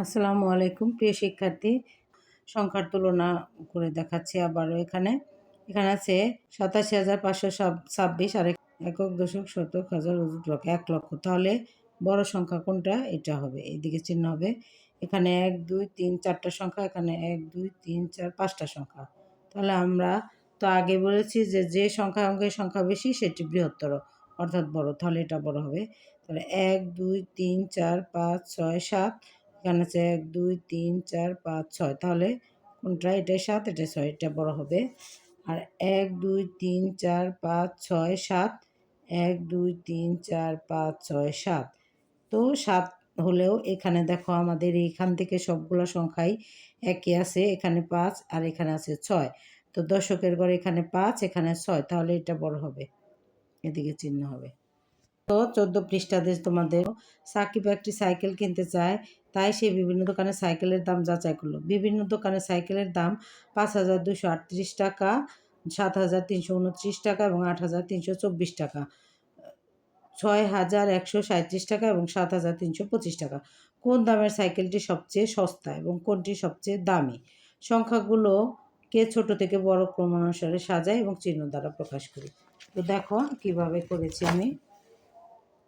আসসালামু আলাইকুম। প্রিয় শিক্ষার্থী, সংখ্যার তুলনা করে দেখাচ্ছি আবারও এখানে। এখানে আছে সাতাশি হাজার পাঁচশো ছাব্বিশ আর একক দশক শতক হাজার লক্ষ, এক লক্ষ। তাহলে বড় সংখ্যা কোনটা? এটা হবে, এইদিকে চিহ্ন হবে। এখানে এক, দুই, তিন, চারটা সংখ্যা, এখানে এক, দুই, তিন, চার, পাঁচটা সংখ্যা। তাহলে আমরা তো আগে বলেছি যে যে সংখ্যা অঙ্কের সংখ্যা বেশি, সেটি বৃহত্তর, অর্থাৎ বড়। তাহলে এটা বড় হবে। তাহলে এক, দুই, তিন, চার, পাঁচ, ছয়, সাত এখানে আছে এক দুই, তিন, চার, পাঁচ, ছয়। তাহলে কোনটা? এটা সাত এটা ছয়, এটা বড় হবে। আর এক, দুই, তিন, চার, পাঁচ, ছয়, সাত। এক, দুই, তিন, চার, পাঁচ, ছয়, সাত। তো সাত হলেও এখানে দেখো আমাদের এইখান থেকে সবগুলো সংখ্যাই একই আছে। এখানে পাঁচ আর এখানে আছে ছয়। তো দশকের ঘরে এখানে পাঁচ, এখানে ছয়। তাহলে এটা বড় হবে। এদিকে চিহ্ন হবে। তো চোদ্দ পৃষ্ঠাদেশ তোমাদের সাকিব একটি সাইকেল কিনতে চায়। তাই সে বিভিন্ন দোকানে সাইকেলের দাম যাচাই করল। বিভিন্ন দোকানে সাইকেলের দাম পাঁচ হাজার দুশো আটত্রিশ টাকা, সাত হাজার তিনশো উনত্রিশ টাকা এবং আট হাজার তিনশো চব্বিশ টাকা। ছয় হাজার একশো সাঁত্রিশ টাকা এবং সাত হাজার তিনশো পঁচিশ টাকা। কোন দামের সাইকেলটি সবচেয়ে সস্তা এবং কোনটি সবচেয়ে দামি? সংখ্যাগুলো কে ছোট থেকে বড় ক্রমানুসারে সাজায় এবং চিহ্ন দ্বারা প্রকাশ করি। তো দেখো কীভাবে করেছি আমি।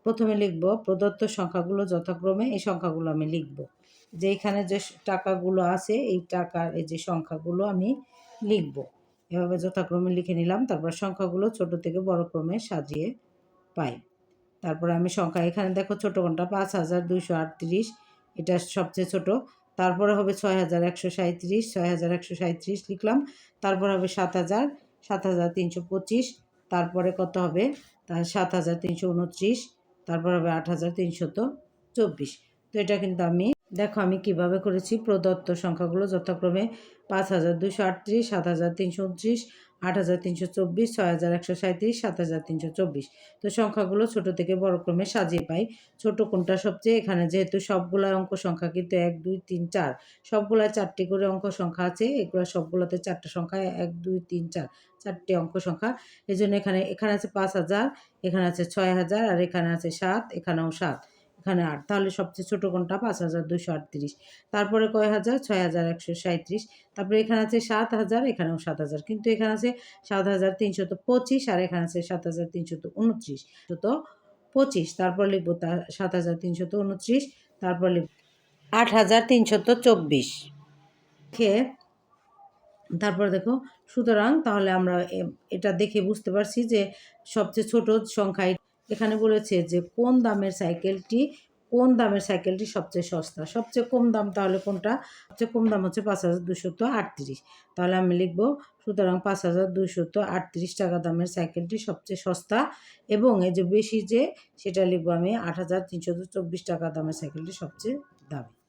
প্রথমে লিখব, প্রদত্ত সংখ্যাগুলো যথাক্রমে এই সংখ্যাগুলো আমি লিখব। যে এখানে যে টাকাগুলো আছে, এই টাকার এই যে সংখ্যাগুলো আমি লিখব। এভাবে যথাক্রমে লিখে নিলাম, তারপর সংখ্যাগুলো ছোট থেকে বড় ক্রমে সাজিয়ে পাই। তারপরে আমি সংখ্যা, এখানে দেখো ছোটো কোনটা, পাঁচ হাজার দুইশো আটত্রিশ, এটা সবচেয়ে ছোট। তারপরে হবে ছয় হাজার একশো সাঁত্রিশ ছয় হাজার একশো সাঁত্রিশ লিখলাম, তারপর হবে সাত হাজার সাত হাজার তিনশো পঁচিশ, তারপরে কত হবে? তার সাত হাজার তিনশো উনত্রিশ তারপর হবে আট হাজার তিনশত চব্বিশ। তো এটা কিন্তু আমি, দেখো আমি কীভাবে করেছি প্রদত্ত সংখ্যাগুলো, যথাক্রমে পাঁচ হাজার দুশো আটত্রিশ, সাত হাজার তিনশো উনত্রিশ আট হাজার তিনশো চব্বিশ, ছয় হাজার একশো সাঁত্রিশ সাত হাজার তিনশো চব্বিশ। তো সংখ্যাগুলো ছোট থেকে বড় ক্রমে সাজিয়ে পাই। ছোট কোনটা সবচেয়ে? এখানে যেহেতু সবগুলো অঙ্ক সংখ্যা কিন্তু এক, দুই, তিন, চার। সবগুলা চারটি করে অঙ্ক সংখ্যা আছে। এগুলো সবগুলোতে চারটা সংখ্যা, এক, দুই, তিন, চার। চারটি অঙ্ক সংখ্যা। এই জন্য এখানে এখানে আছে পাঁচ হাজার, এখানে আছে ছয় হাজার, আর এখানে আছে সাত, এখানেও সাত। এখানে আট। তাহলে সবচেয়ে ছোটো কোনটা? পাঁচ হাজার দুশো আটত্রিশ। তারপরে কয় হাজার? ছয় হাজার একশো সাঁত্রিশ তারপরে এখানে আছে সাত হাজার, এখানেও সাত হাজার। কিন্তু এখানে আছে সাত হাজার তিনশত পঁচিশ আর এখানে আছে সাত হাজার তিনশত উনত্রিশ। তো পঁচিশ। তারপর লিখব তা সাত হাজার তিনশত উনত্রিশ। তারপর লিখব আট হাজার তিনশত চব্বিশ। খেয়ে তারপর দেখো, সুতরাং তাহলে আমরা এটা দেখে বুঝতে পারছি যে সবচেয়ে ছোট সংখ্যায় এখানে বলেছে যে, কোন দামের সাইকেলটি, কোন দামের সাইকেলটি সবচেয়ে সস্তা? সবচেয়ে কম দাম তাহলে কোনটা? সবচেয়ে কম দাম হচ্ছে পাঁচ হাজার দুশত আটত্রিশ। তাহলে আমি লিখব, সুতরাং পাঁচ হাজার দুশত আটত্রিশ টাকা দামের সাইকেলটি সবচেয়ে সস্তা এবং এই যে বেশি যে, সেটা লিখব আমি আট হাজার তিনশো চব্বিশ টাকা দামের সাইকেলটি সবচেয়ে দামি।